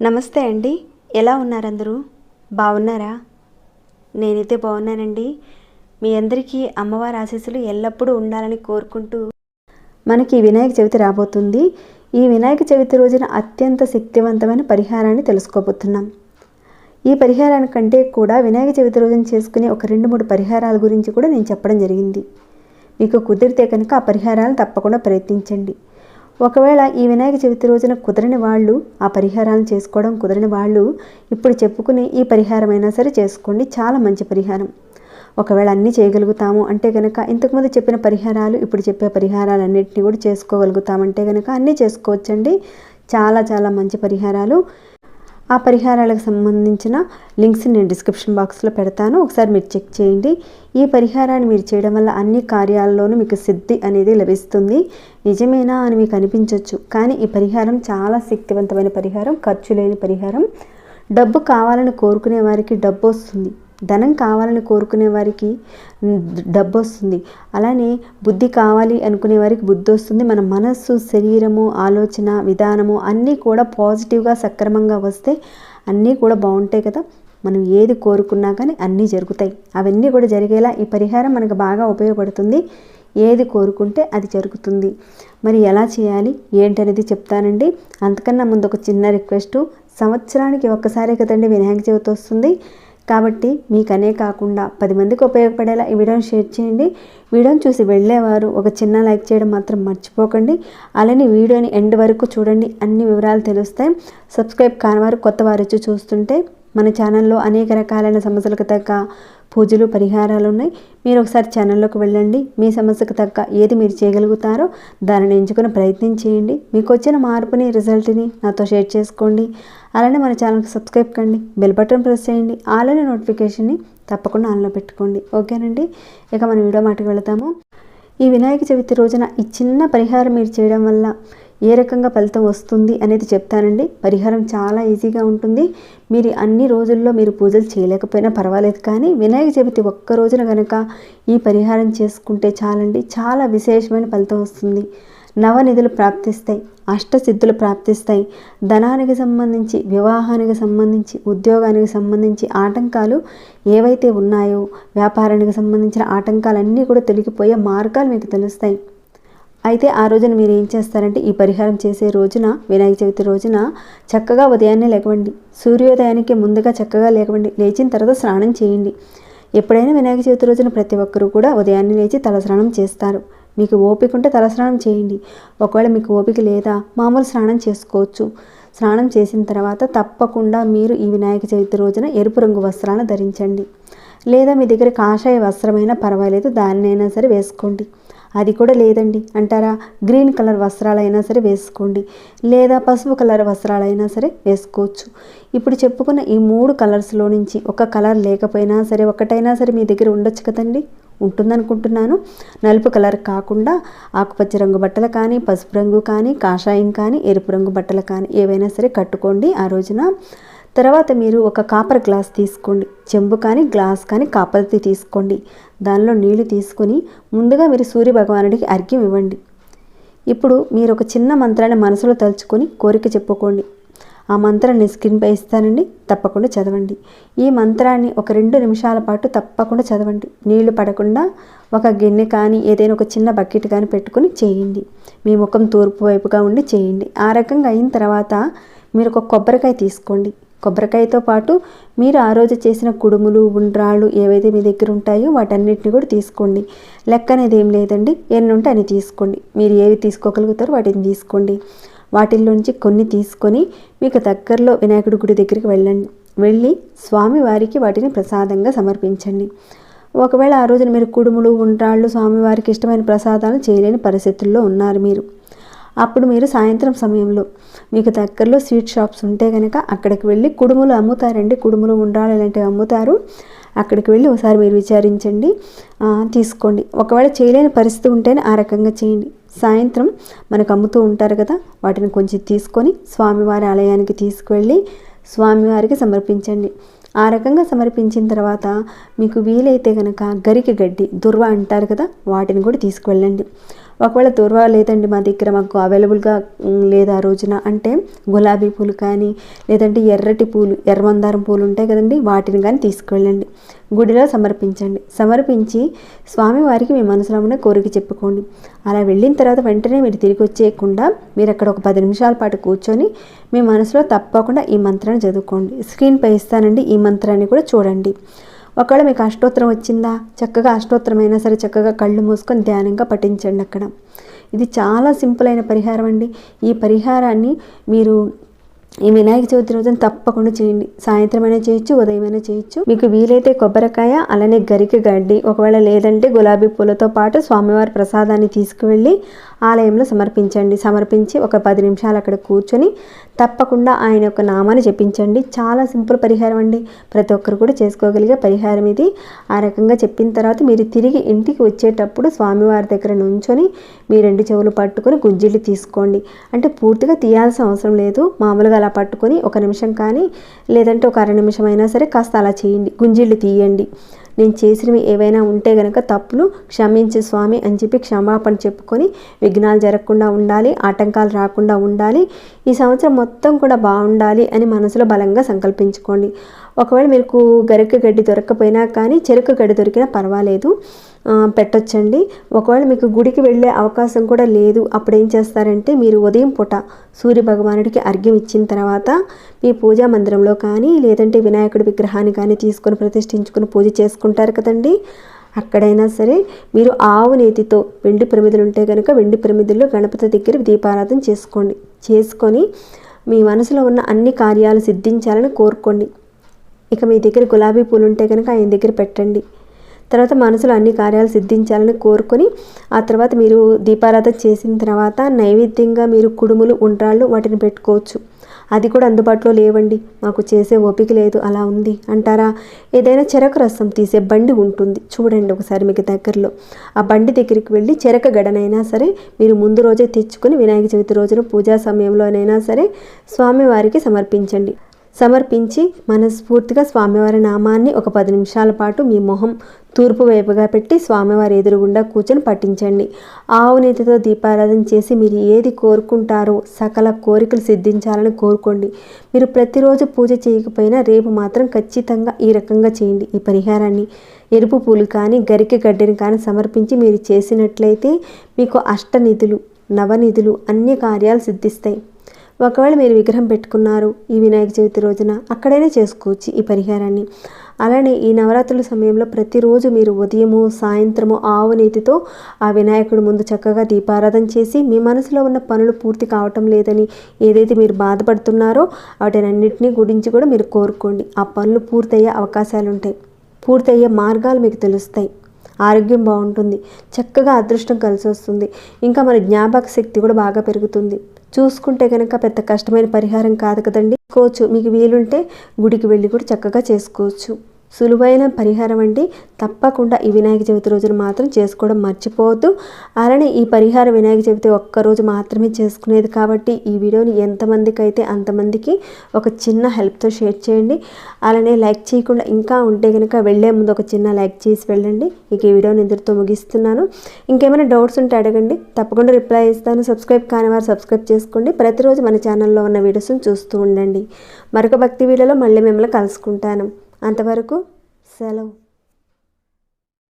నమస్తే అండి. ఎలా ఉన్నారు అందరూ బాగున్నారా? నేనైతే బాగున్నానండి. మీ అందరికీ అమ్మవారి ఆశీస్సులు ఎల్లప్పుడూ ఉండాలని కోరుకుంటూ మనకి వినాయక చవితి రాబోతుంది. ఈ వినాయక చవితి రోజున అత్యంత శక్తివంతమైన పరిహారాన్ని తెలుసుకోబోతున్నాం. ఈ పరిహారానికంటే కూడా వినాయక చవితి రోజున చేసుకునే ఒక రెండు మూడు పరిహారాల గురించి కూడా నేను చెప్పడం జరిగింది. మీకు కుదిరితే కనుక ఆ పరిహారాలు తప్పకుండా ప్రయత్నించండి. ఒకవేళ ఈ వినాయక చవితి రోజున కుదరని వాళ్ళు ఆ పరిహారాలను చేసుకోవడం కుదరని వాళ్ళు ఇప్పుడు చెప్పుకునే ఈ పరిహారమైనా సరే చేసుకోండి. చాలా మంచి పరిహారం. ఒకవేళ అన్నీ చేయగలుగుతాము అంటే కనుక ఇంతకుముందు చెప్పిన పరిహారాలు ఇప్పుడు చెప్పే పరిహారాలన్నింటినీ కూడా చేసుకోగలుగుతామంటే కనుక అన్నీ చేసుకోవచ్చండి. చాలా చాలా మంచి పరిహారాలు. ఆ పరిహారాలకు సంబంధించిన లింక్స్ నేను డిస్క్రిప్షన్ బాక్స్లో పెడతాను. ఒకసారి మీరు చెక్ చేయండి. ఈ పరిహారాన్ని మీరు చేయడం వల్ల అన్ని కార్యాలలోనూ మీకు సిద్ధి అనేది లభిస్తుంది. నిజమేనా అని మీకు అనిపించవచ్చు కానీ ఈ పరిహారం చాలా శక్తివంతమైన పరిహారం ఖర్చు లేని పరిహారం. డబ్బు కావాలని కోరుకునే వారికి డబ్బు వస్తుంది. ధనం కావాలని కోరుకునే వారికి డబ్బు వస్తుంది. అలానే బుద్ధి కావాలి అనుకునే వారికి బుద్ధి వస్తుంది. మన మనస్సు శరీరము ఆలోచన విధానము అన్నీ కూడా పాజిటివ్గా సక్రమంగా వస్తే అన్నీ కూడా బాగుంటాయి కదా. మనం ఏది కోరుకున్నా కానీ అన్నీ జరుగుతాయి. అవన్నీ కూడా జరిగేలా ఈ పరిహారం మనకు బాగా ఉపయోగపడుతుంది. ఏది కోరుకుంటే అది జరుగుతుంది. మరి ఎలా చేయాలి? ఏంటనేది చెప్తానండి. అంతకన్నా ముందు ఒక చిన్న రిక్వెస్ట్ సంవత్సరానికి ఒక్కసారే కదండి వినాయక చవితి వస్తుంది. కాబట్టి మీకనే కాకుండా పది మందికి ఉపయోగపడేలా ఈ వీడియోని షేర్ చేయండి. వీడియోని చూసి వెళ్ళేవారు ఒక చిన్న లైక్ చేయడం మాత్రం మర్చిపోకండి. అలానే వీడియోని ఎండ్ వరకు చూడండి. అన్ని వివరాలు తెలుస్తాయి. సబ్స్క్రైబ్ కానివారు కొత్త వారు వచ్చి చూస్తుంటే మన ఛానల్లో అనేక రకాలైన సమస్యలకు తగ్గ పూజలు పరిహారాలు ఉన్నాయి. మీరు ఒకసారి ఛానల్లోకి వెళ్ళండి. మీ సమస్యకు తగ్గ ఏది మీరు చేయగలుగుతారో దానిని ఎంచుకుని ప్రయత్నం చేయండి. మీకు వచ్చిన మార్పుని రిజల్ట్ని నాతో షేర్ చేసుకోండి. అలానే మన ఛానల్కి సబ్స్క్రైబ్ కండి బెల్ బటన్ ప్రెస్ చేయండి అలానే నోటిఫికేషన్ని తప్పకుండా ఆన్లో పెట్టుకోండి. ఓకేనండి? ఇక మన వీడియో మాటకి వెళతాము. ఈ వినాయక చవితి రోజున ఈ చిన్న పరిహారం మీరు చేయడం వల్ల ఏ రకంగా ఫలితం వస్తుంది అనేది చెప్తానండి. పరిహారం చాలా ఈజీగా ఉంటుంది. మీరు అన్ని రోజుల్లో మీరు పూజలు చేయలేకపోయినా పర్వాలేదు కానీ వినాయక చవితి ఒక్క రోజున కనుక ఈ పరిహారం చేసుకుంటే చాలండి. చాలా విశేషమైన ఫలితం వస్తుంది. నవనిధులు ప్రాప్తిస్తాయి అష్టసిద్ధులు ప్రాప్తిస్తాయి. ధనానికి సంబంధించి వివాహానికి సంబంధించి ఉద్యోగానికి సంబంధించి ఆటంకాలు ఏవైతే ఉన్నాయో వ్యాపారానికి సంబంధించిన ఆటంకాలన్నీ కూడా తొలగిపోయే మార్గాలు మీకు తెలుస్తాయి. అయితే ఆ రోజున మీరు ఏం చేస్తారంటే ఈ పరిహారం చేసే రోజున వినాయక చవితి రోజున చక్కగా ఉదయాన్నే లేకవండి సూర్యోదయానికి ముందుగా చక్కగా లేకవండి లేచిన తర్వాత స్నానం చేయండి. ఎప్పుడైనా వినాయక చవితి రోజున ప్రతి ఒక్కరూ కూడా ఉదయాన్నే లేచి తలస్నానం చేస్తారు. మీకు ఓపిక ఉంటే తలస్నానం చేయండి. ఒకవేళ మీకు ఓపిక లేదా మామూలు స్నానం చేసుకోవచ్చు. స్నానం చేసిన తర్వాత తప్పకుండా మీరు ఈ వినాయక చవితి రోజున ఎరుపు రంగు వస్త్రాలను ధరించండి. లేదా మీ దగ్గర కాషాయ వస్త్రమైనా పర్వాలేదు దానినైనా సరే వేసుకోండి. అది కూడా లేదండి. అంటారా? గ్రీన్ కలర్ వస్త్రాలైనా సరే వేసుకోండి. లేదా పసుపు కలర్ వస్త్రాలైనా సరే వేసుకోవచ్చు. ఇప్పుడు చెప్పుకున్న ఈ మూడు కలర్స్లో నుంచి ఒక కలర్ లేకపోయినా సరే ఒకటైనా సరే మీ దగ్గర ఉండొచ్చు కదండి? ఉంటుందనుకుంటున్నాను. నలుపు కలర్ కాకుండా ఆకుపచ్చ రంగు బట్టలు కానీ పసుపు రంగు కానీ కాషాయం కానీ ఎరుపు రంగు బట్టలు కానీ ఏవైనా సరే కట్టుకోండి ఆ రోజున. తర్వాత మీరు ఒక కాపర్ గ్లాస్ తీసుకోండి. చెంబు కానీ గ్లాస్ కానీ కాపర్ది తీసుకోండి. దానిలో నీళ్ళు తీసుకొని ముందుగా మీరు సూర్య భగవానుడికి అర్ఘ్యం ఇవ్వండి. ఇప్పుడు మీరు ఒక చిన్న మంత్రాన్ని మనసులో తలుచుకొని కోరిక చెప్పుకోండి. ఆ మంత్రాన్ని స్క్రీన్పై ఇస్తానండి. తప్పకుండా చదవండి. ఈ మంత్రాన్ని ఒక రెండు నిమిషాల పాటు తప్పకుండా చదవండి. నీళ్ళు పడకుండా ఒక గిన్నె కానీ ఏదైనా ఒక చిన్న బకెట్ కానీ పెట్టుకొని చేయండి. మీ ముఖం తూర్పు వైపుగా ఉండి చేయండి. ఆ రకంగా అయిన తర్వాత మీరు ఒక కొబ్బరికాయ తీసుకోండి. కొబ్బరికాయతో పాటు మీరు ఆ రోజు చేసిన కుడుములు ఉండ్రాళ్ళు ఏవైతే మీ దగ్గర ఉంటాయో వాటన్నిటిని కూడా తీసుకోండి. లెక్క అనేది ఏం లేదండి. ఎన్ని ఉంటే అని తీసుకోండి. మీరు ఏవి తీసుకోగలుగుతారో వాటిని తీసుకోండి. వాటిల్లోంచి కొన్ని తీసుకొని మీకు దగ్గరలో వినాయకుడి గుడి దగ్గరికి వెళ్ళండి వెళ్ళి స్వామివారికి వాటిని ప్రసాదంగా సమర్పించండి. ఒకవేళ ఆ రోజున మీరు కుడుములు ఉండ్రాళ్ళు స్వామివారికి ఇష్టమైన ప్రసాదాలు చేయలేని పరిస్థితుల్లో ఉన్నారు మీరు. అప్పుడు మీరు సాయంత్రం సమయంలో మీకు దగ్గరలో స్వీట్ షాప్స్ ఉంటే కనుక అక్కడికి వెళ్ళి కుడుములు అమ్ముతారండి. కుడుములు ఉండ్రాలు ఇలాంటివి అమ్ముతారు. అక్కడికి వెళ్ళి ఒకసారి మీరు విచారించండి. తీసుకోండి. ఒకవేళ చేయలేని పరిస్థితి ఉంటేనే ఆ రకంగా చేయండి. సాయంత్రం మనకు అమ్ముతూ ఉంటారు కదా వాటిని కొంచెం తీసుకొని స్వామివారి ఆలయానికి తీసుకువెళ్ళి స్వామివారికి సమర్పించండి. ఆ రకంగా సమర్పించిన తర్వాత మీకు వీలైతే కనుక గరికి గడ్డి దుర్వ అంటారు కదా వాటిని కూడా తీసుకువెళ్ళండి. ఒకవేళ దూర్వా లేదండి మా దగ్గర మాకు అవైలబుల్గా లేదా లేదు ఆ రోజున. అంటే గులాబీ పూలు కానీ లేదంటే ఎర్రటి పూలు ఎర్రమందారం పూలు ఉంటాయి కదండి వాటిని కానీ తీసుకెళ్ళండి గుడిలో సమర్పించండి. సమర్పించి స్వామివారికి మీ మనసులో ఉన్న కోరిక చెప్పుకోండి. అలా వెళ్ళిన తర్వాత వెంటనే మీరు తిరిగి వచ్చేయకుండా మీరు అక్కడ ఒక పది నిమిషాల పాటు కూర్చొని మీ మనసులో తప్పకుండా ఈ మంత్రాన్ని చదువుకోండి. స్క్రీన్పై ఇస్తానండి ఈ మంత్రాన్ని కూడా చూడండి. ఒకవేళ మీకు అష్టోత్తరం వచ్చిందా చక్కగా అష్టోత్తరం అయినా సరే చక్కగా కళ్ళు మూసుకొని ధ్యానంగా పఠించండి అక్కడ. ఇది చాలా సింపుల్ అయిన పరిహారం అండి. ఈ పరిహారాన్ని మీరు ఈ వినాయక చవితి రోజున తప్పకుండా చేయండి. సాయంత్రం అయినా చేయొచ్చు ఉదయమైనా చేయొచ్చు. మీకు వీలైతే కొబ్బరికాయ అలానే గరిక గడ్డి ఒకవేళ లేదంటే గులాబీ పూలతో పాటు స్వామివారి ప్రసాదాన్ని తీసుకువెళ్ళి ఆలయంలో సమర్పించండి. సమర్పించి ఒక పది నిమిషాలు అక్కడ కూర్చొని తప్పకుండా ఆయన యొక్క నామాన్ని చెప్పించండి చాలా సింపుల్ పరిహారం అండి. ప్రతి ఒక్కరు కూడా చేసుకోగలిగే పరిహారం ఇది. ఆ రకంగా చెప్పిన తర్వాత మీరు తిరిగి ఇంటికి వచ్చేటప్పుడు స్వామివారి దగ్గర నుంచొని మీ రెండు చెవులు పట్టుకొని గుజ్జిళ్ళు తీసుకోండి. అంటే పూర్తిగా తీయాల్సిన అవసరం లేదు. మామూలుగా అలా పట్టుకొని ఒక నిమిషం కానీ లేదంటే ఒక అర నిమిషం అయినా సరే కాస్త అలా చేయండి. గుంజిళ్ళు తీయండి. నేను చేసినవి ఏవైనా ఉంటే గనక తప్పులు క్షమించి స్వామి అని చెప్పి క్షమాపణ చెప్పుకొని విఘ్నాలు జరగకుండా ఉండాలి ఆటంకాలు రాకుండా ఉండాలి. ఈ సంవత్సరం మొత్తం కూడా బాగుండాలి అని మనసులో బలంగా సంకల్పించుకోండి. ఒకవేళ మీకు గరిక గడ్డి దొరకకపోయినా కానీ చెరుకు గడ్డి దొరికినా పర్వాలేదు. పెట్టొచ్చండి. ఒకవేళ మీకు గుడికి వెళ్ళే అవకాశం కూడా లేదు అప్పుడు ఏం చేస్తారంటే మీరు ఉదయం పూట సూర్య భగవానుడికి అర్ఘ్యం ఇచ్చిన తర్వాత మీ పూజా మందిరంలో కానీ లేదంటే వినాయకుడి విగ్రహాన్ని కానీ తీసుకొని ప్రతిష్ఠించుకొని పూజ చేసుకుంటారు కదండి. అక్కడైనా సరే మీరు ఆవు నేతితో వెండి ప్రమిదలు ఉంటే కనుక వెండి ప్రమిదల్లో గణపతి దగ్గర దీపారాధన చేసుకోండి. చేసుకొని మీ మనసులో ఉన్న అన్ని కార్యాలు సిద్ధించాలని కోరుకోండి. ఇక మీ దగ్గర గులాబీ పూలు ఉంటే కనుక ఆయన దగ్గర పెట్టండి. తర్వాత మనసులో అన్ని కార్యాలు సిద్ధించాలని కోరుకొని ఆ తర్వాత మీరు దీపారాధన చేసిన తర్వాత నైవేద్యంగా మీరు కుడుములు ఉండ్రాళ్ళు వాటిని పెట్టుకోవచ్చు. అది కూడా అందుబాటులో లేవండి. మాకు చేసే ఓపిక లేదు. అలా ఉంది అంటారా? ఏదైనా చెరకు రసం తీసే బండి ఉంటుంది. చూడండి ఒకసారి మీకు దగ్గరలో. ఆ బండి దగ్గరికి వెళ్ళి చెరక గడనైనా సరే మీరు ముందు రోజే తెచ్చుకొని వినాయక చవితి రోజున పూజా సమయంలోనైనా సరే స్వామివారికి సమర్పించండి. సమర్పించి మనస్ఫూర్తిగా స్వామివారి నామాన్ని ఒక పది నిమిషాల పాటు మీ మొహం తూర్పు వైపుగా పెట్టి స్వామివారి ఎదురుగుండా కూర్చొని పట్టించండి ఆవు నీతితో దీపారాధన చేసి మీరు ఏది కోరుకుంటారో సకల కోరికలు సిద్ధించాలని కోరుకోండి. మీరు ప్రతిరోజు పూజ చేయకపోయినా రేపు మాత్రం ఖచ్చితంగా ఈ రకంగా చేయండి. ఈ పరిహారాన్ని ఎరుపు పూలు కానీ గరికె గడ్డని కానీ సమర్పించి మీరు చేసినట్లయితే మీకు అష్టనిధులు నవనిధులు అన్ని కార్యాలు సిద్ధిస్తాయి. ఒకవేళ మీరు విగ్రహం పెట్టుకున్నారు ఈ వినాయక చవితి రోజున అక్కడైనా చేసుకోవచ్చు ఈ పరిహారాన్ని. అలానే ఈ నవరాత్రుల సమయంలో ప్రతిరోజు మీరు ఉదయము సాయంత్రము ఆవు నీతితో ఆ వినాయకుడి ముందు చక్కగా దీపారాధన చేసి మీ మనసులో ఉన్న పనులు పూర్తి కావటం లేదని ఏదైతే మీరు బాధపడుతున్నారో వాటినన్నింటినీ గురించి కూడా మీరు కోరుకోండి. ఆ పనులు పూర్తయ్యే అవకాశాలు ఉంటాయి పూర్తయ్యే మార్గాలు మీకు తెలుస్తాయి. ఆరోగ్యం బాగుంటుంది. చక్కగా అదృష్టం కలిసి వస్తుంది ఇంకా మన జ్ఞాపక శక్తి కూడా బాగా పెరుగుతుంది. చూసుకుంటే కనుక పెద్ద కష్టమైన పరిహారం కాదు కదండి. కోచు మీకు వీలుంటే గుడికి వెళ్ళి కూడా చక్కగా చేసుకోవచ్చు. సులువైన పరిహారం అండి. తప్పకుండా ఈ వినాయక చవితి రోజున మాత్రం చేసుకోవడం మర్చిపోవద్దు. అలానే ఈ పరిహారం వినాయక చవితి ఒక్కరోజు మాత్రమే చేసుకునేది కాబట్టి ఈ వీడియోని ఎంతమందికి అయితే అంతమందికి ఒక చిన్న హెల్ప్తో షేర్ చేయండి. అలానే లైక్ చేయకుండా ఇంకా ఉంటే కనుక వెళ్ళే ముందు ఒక చిన్న లైక్ చేసి వెళ్ళండి. ఇక ఈ వీడియోని ఇద్దరితో ముగిస్తున్నాను. ఇంకేమైనా డౌట్స్ ఉంటే అడగండి. తప్పకుండా రిప్లై ఇస్తాను. సబ్స్క్రైబ్ కాని వారు సబ్స్క్రైబ్ చేసుకోండి. ప్రతిరోజు మన ఛానల్లో ఉన్న వీడియోస్ని చూస్తూ ఉండండి. మరొక భక్తి వీడియోలో మళ్ళీ మిమ్మల్ని కలుసుకుంటాను. అంతవరకు సెలవు